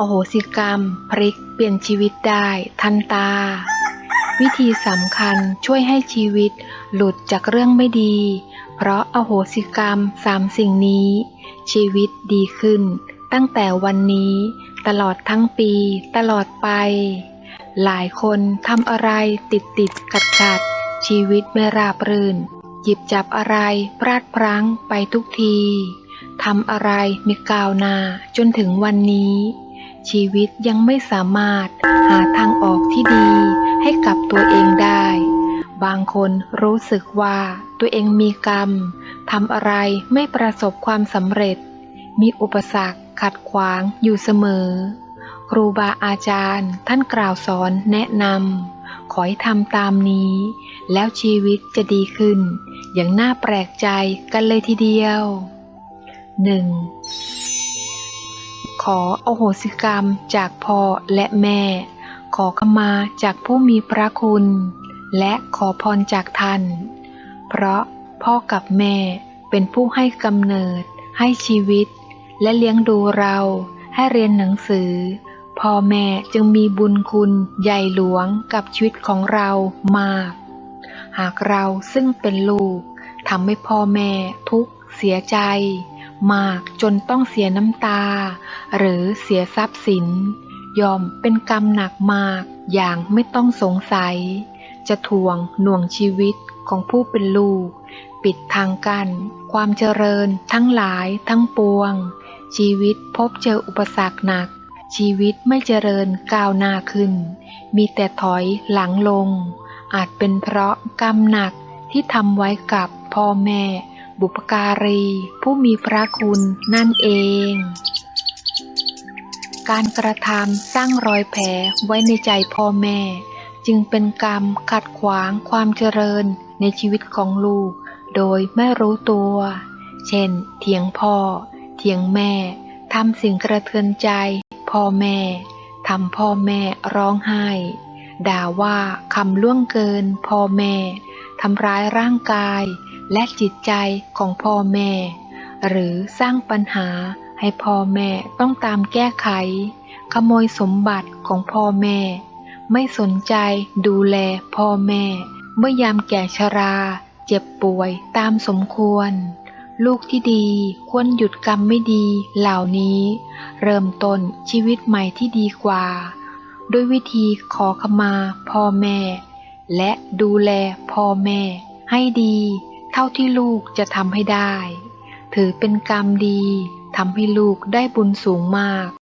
อโหสิกรรมพลิกเปลี่ยนชีวิตได้ ทันตา วิธีสำคัญช่วยให้ชีวิตหลุดจากเรื่องไม่ดี เพราะอโหสิกรรมสามสิ่งนี้ ชีวิตดีขึ้น ตั้งแต่วันนี้ ตลอดทั้งปี ตลอดไป หลายคนทำอะไรติดติดขัดขัดชีวิตไม่ราบรื่น หยิบจับอะไรพลาดพลั้งไปทุกทีทำอะไรม่ก้าวนาจนถึงวันนี้ ชีวิตยังไม่สามารถหาทางออกที่ดีให้กับตัวเองได้ บางคนรู้สึกว่าตัวเองมีกรรมทำอะไรไม่ประสบความสำเร็จ มีอุปสรรคขัดขวางอยู่เสมอ ครูบาอาจารย์ท่านกล่าวสอนแนะนำขอให้ทำตามนี้ แล้วชีวิตจะดีขึ้น อย่างน่าแปลกใจกันเลยทีเดียว 1. ขออโหสิกรรมจากพ่อและแม่ ขอขมาจากผู้มีพระคุณ และขอพรจากท่าน เพราะพ่อกับแม่เป็นผู้ให้กำเนิด ให้ชีวิต และเลี้ยงดูเราให้เรียนหนังสือ พ่อแม่จึงมีบุญคุณใหญ่หลวงกับชีวิตของเรามาก หากเราซึ่งเป็นลูกทำให้พ่อแม่ทุกข์เสียใจ มากจนต้องเสียน้ำตา หรือเสียทรัพย์สินยอมเป็นกรรมหนักมากอย่างไม่ต้องสงสัย จะทวงหน่วงชีวิตของผู้เป็นลูก ปิดทางกันความเจริญทั้งหลายทั้งปวง ชีวิตพบเจออุปสรรคหนัก ชีวิตไม่เจริญก้าวหน้าขึ้น มีแต่ถอยหลังลง อาจเป็นเพราะกรรมหนักที่ทำไว้กับพ่อแม่ บุปการี ผู้มีพระคุณนั่นเอง การกระทำสร้างรอยแผลไว้ในใจพ่อแม่ จึงเป็นกรรมขัดขวางความเจริญในชีวิตของลูก โดยไม่รู้ตัว เช่น เถียงพ่อ เถียงแม่ทำสิ่งกระเทือนใจพ่อแม่ทำพ่อแม่ร้องไห้ ด่าว่าคำล่วงเกินพ่อแม่ทำร้ายร่างกายและจิตใจของพ่อแม่ หรือสร้างปัญหา ให้พ่อแม่ต้องตามแก้ไข ขโมยสมบัติของพ่อแม่ ไม่สนใจดูแลพ่อแม่ เมื่อยามแก่ชรา เจ็บป่วยตามสมควร ลูกที่ดีควรหยุดกรรมไม่ดีเหล่านี้ เริ่มต้นชีวิตใหม่ที่ดีกว่า ด้วยวิธีขอขมาพ่อแม่ และดูแลพ่อแม่ ให้ดี เท่าที่ลูกจะทำให้ได้ ถือเป็นกรรมดี ทำให้ลูกได้บุญสูงมาก